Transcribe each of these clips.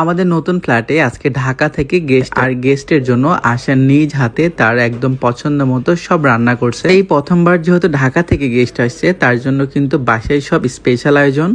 আমাদের নতুন ফ্ল্যাটে আজকে ঢাকা থেকে গেস্ট আর গেস্টের জন্য আসেন নিজ হাতে তার একদম পছন্দ মতো সব রান্না করছে। এই প্রথমবার যেহেতু ঢাকা থেকে গেস্ট আসছে, তার জন্য কিন্তু বাসায় সব স্পেশাল আয়োজন।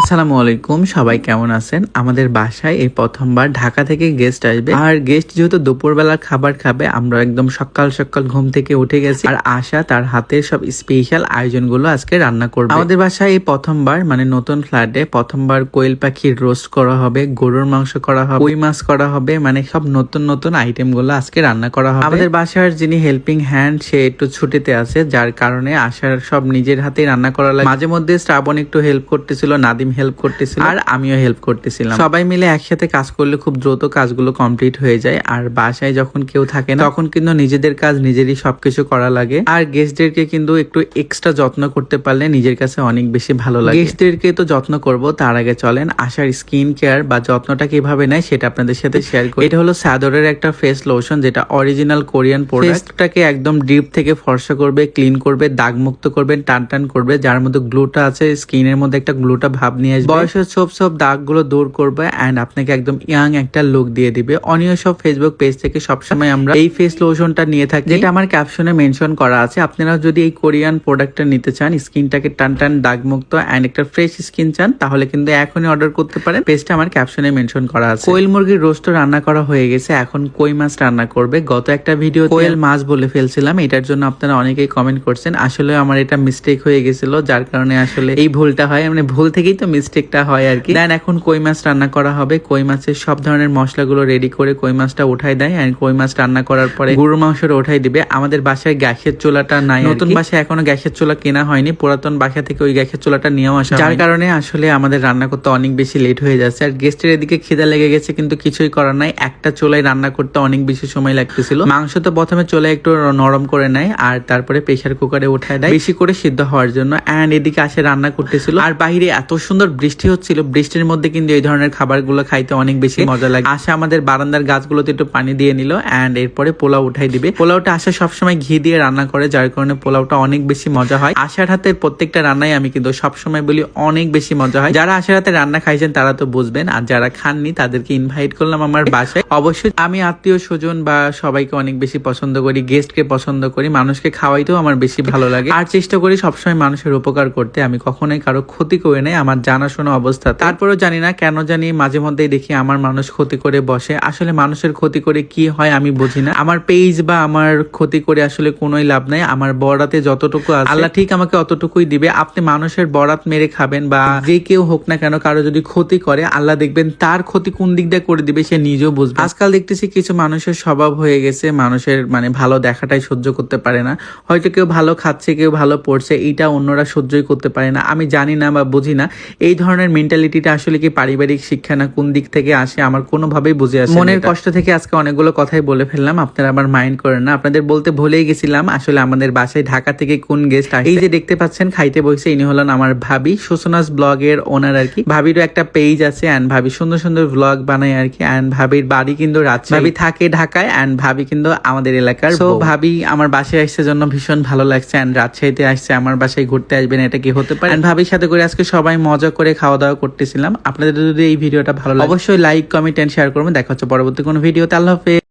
আসসালামু আলাইকুম, সবাই কেমন আছেন? আমাদের বাসায় এই প্রথমবার ঢাকা থেকে গেস্ট আসবে। আর গেস্ট যেহেতু দুপুরবেলা খাবার খাবে, আমরা একদম সকাল সকাল ঘুম থেকে উঠে গেছি। আর আশা তার হাতে সব স্পেশাল আয়োজনগুলো আজকে রান্না করবে। আমাদের বাসায় এই প্রথমবার মানে নতুন ফ্ল্যাটে প্রথমবার কোয়েল পাখির রোস্ট করা হবে, গরুর মাংস করা হবে, কই মাছ করা হবে মানে সব নতুন নতুন আইটেমগুলো আজকে রান্না করা হবে। আমাদের বাসার যিনি হেল্পিং হ্যান্ড সে একটু ছুটিতে আছে, যার কারণে আশার সব নিজের হাতেই রান্না করা লাগে। মাঝে মধ্যে শ্রাবণ একটু হেল্প করতেছিল, নাদিম হেল্প করতেছিল। আর আমিও হেল্প করতেছিলাম। সবাই মিলে একসাথে কাজ করলে খুব দ্রুত কাজগুলো কমপ্লিট হয়ে যায়। আর বাসায় যখন কেউ থাকে না তখন কিন্তু নিজেদের কাজ নিজেরই সবকিছু করা লাগে। আর গেস্টদেরকে কিন্তু একটু এক্সট্রা যত্ন করতে পারলে নিজের কাছে অনেক বেশি ভালো লাগে। গেস্টদেরকে তো যত্ন করব তার আগে চলেন। আশার স্কিন কেয়ার বা যত্নটা কীভাবে নেয় সেটা আপনাদের সাথে শেয়ার করি। এটা হলো স্যাদরের একটা ফেস লোশন যেটা অরিজিনাল কোরিয়ান প্রোডাক্টটাকে একদম ডিপ থেকে ফর্সা করবে ক্লিন করবে দাগ মুক্ত করবে টান টান করবে। যার মধ্যে গ্লুটা আছে স্কিনের মধ্যে একটা গ্লুটা ভাব নিয়ে আসবে। বয়সের সব সব দাগগুলো দূর করবে এন্ড আপনাকে একদম ইয়াং একটা লুক দিয়ে দিবে। অনিয় সব ফেসবুক পেজ থেকে সবসময় আমরা এই ফেস লোশনটা নিয়ে থাকি। যেটা আমার ক্যাপশনে মেনশন করা আছে। আপনারা যদি এই কোরিয়ান প্রোডাক্টটা নিতে চান, স্কিনটাকে টান টান দাগ মুক্ত এন্ড একটা ফ্রেশ স্কিন চান, তাহলে কিন্তু এখনই অর্ডার করতে পারেন। পেজটা আমার ক্যাপশনে মেনশন করা আছে। কোয়েল মুরগির রোস্ট রান্না করা হয়ে গেছে। এখন কই মাছ রান্না করবে? গত একটা ভিডিও কোয়েল মাছ বলে ফেলছিলাম। এটার জন্য আপনারা অনেকেই কমেন্ট করছেন। আসলে আমার এটা মিস্টেক হয়ে গেছিল, যার কারণে আসলে এই ভুলটা হয়। মানে ভুল থেকেই তো মিস্টেকটা হয় আর কি। দেন এখন কই মাছ রান্না করা হবে? কই মাছের সব ধরনের মশলাগুলো রেডি করে কই মাছটা উঠাই দেয় এন্ড কই মাছ রান্না করার পরে গরুর মাংসটা উঠাই দিবে। আমাদের বাসায় গ্যাসের চুলাটা নাই নতুন বাসায় এখনও গ্যাসের চুলা কেনা হয়নি। পুরাতন বাসা থেকে ওই গ্যাসের চুলাটা নিয়েও আসা যার কারণে আসলে আমাদের রান্না করতে অনেক বেশি লেট হয়ে যাচ্ছে। আর গেস্টের এদিকে খিদা লেগে গেছে কিন্তু কিছুই করার নাই। একটা চুলায় রান্না করতে অনেক বেশি সময় লাগতেছিল। মাংস তো প্রথমে চলে একটু নরম করে নেয় আর তারপরে প্রেসার কুকারে উঠায় দেয়। বেশি করে সিদ্ধ হওয়ার জন্য। অ্যান্ড এদিকে আসে রান্না করতেছিল। আর বাইরে এত সুন্দর বৃষ্টি হচ্ছিল। বৃষ্টির মধ্যে কিন্তু এই ধরনের খাবারগুলো খাইতে অনেক বেশি মজা লাগে। আশা আমাদের বারান্দার গাছগুলোতে একটু পানি দিয়ে নিল এন্ড এরপরে পোলাও উঠাই দিবে। পোলাওটা আশা সবসময় ঘি দিয়ে রান্না করে যার কারণে পোলাওটা অনেক বেশি মজা হয়। আশার হাতের প্রত্যেকটা রান্নাই আমি কিন্তু সবসময় বলি অনেক বেশি মজা হয়। যারা আশার হাতে রান্না খাইছেন তারা তো বুঝবেন আর যারা খাননি তাদেরকে ইনভাইট করলাম আমার বাসায়। অবশ্যই আমি আত্মীয় স্বজন বা সবাইকে অনেক বেশি পছন্দ করি গেস্টকে পছন্দ করি মানুষকে খাওয়াইতেও আমার বেশি ভালো লাগে। আর চেষ্টা করি সবসময় মানুষের উপকার করতে। আমি কখনোই কারও ক্ষতি করে নেই আমার জানাশোনা অবস্থা। তারপরেও জানি না কেন জানি মাঝে মধ্যেই দেখি আমার মানুষ ক্ষতি করে বসে। আসলে মানুষের ক্ষতি করে কি হয় আমি বুঝি না। আমার পেজ বা আমার ক্ষতি করে আসলে কোনোই লাভ নাই। আমার বরাতে যতটুকু আল্লাহ ঠিক আমাকে অতটুকুই দিবে। আপনি মানুষের বরাত মেরে খাবেন বা যে কেউ হোক না কেন কারও যদি ক্ষতি করে, আল্লাহ দেখবেন তার ক্ষতি কোন দিক দিয়ে করে দিবে সে নিজেও বুঝবে। আজকাল দেখতেছি কিছু মানুষের স্বভাব হয়ে গেছে। মানুষের মানে ভালো দেখাটাই সহ্য করতে পারে না। হয়তো কেউ ভালো খাচ্ছে, কেউ ভালো পড়ছে। এটা অন্যরা সহ্যই করতে পারে না। আমি জানি না বা বুঝি না। এই ধরনের মেন্টালিটিটা আসলে কি পারিবারিক শিক্ষা না কোন দিক থেকে আসে? আমার কোনোভাবেই বুঝে আসে মনের কষ্ট থেকে আজকে অনেকগুলো কথাই বলে ফেললাম আপনারা আবার মাইন্ড করেন না। আপনাদের বলতে ভুলেই গেছিলাম আসলে আমাদের বাসায় ঢাকা থেকে কোন গেস্ট আসে? এই যে দেখতে পাচ্ছেন খাইতে বসে ইনি হলেন আমার ভাবি। সুসনাস ব্লগের ওনার আর কি। ভাবিরও একটা পেজ আছে এন্ড ভাবি সুন্দর সুন্দর ব্লগ বানায় আর কি। এন্ড ভাবির বাড়ি কিন্তু রাজশাহী। ভাবি থাকে ঢাকায় এন্ড ভাবি কিন্তু আমাদের এলাকার তো ভাবি আমার বাসায় আসছে জন্য ভীষণ ভালো লাগছে এন্ড রাজশাহীতে আসছে আমার বাসায় ঘুরতে আসবেন এটা কি হতে পারে? And ভাবির সাথে করে আজকে সবাই মজা করে খাওয়া দাওয়া করতেছিলাম। আপনাদের যদি এই ভিডিওটা ভালো লাগে, অবশ্যই লাইক কমেন্ট এন্ড শেয়ার করবেন। দেখা হচ্ছে পরবর্তী কোনো ভিডিওতে। আল্লাহ হাফেজ।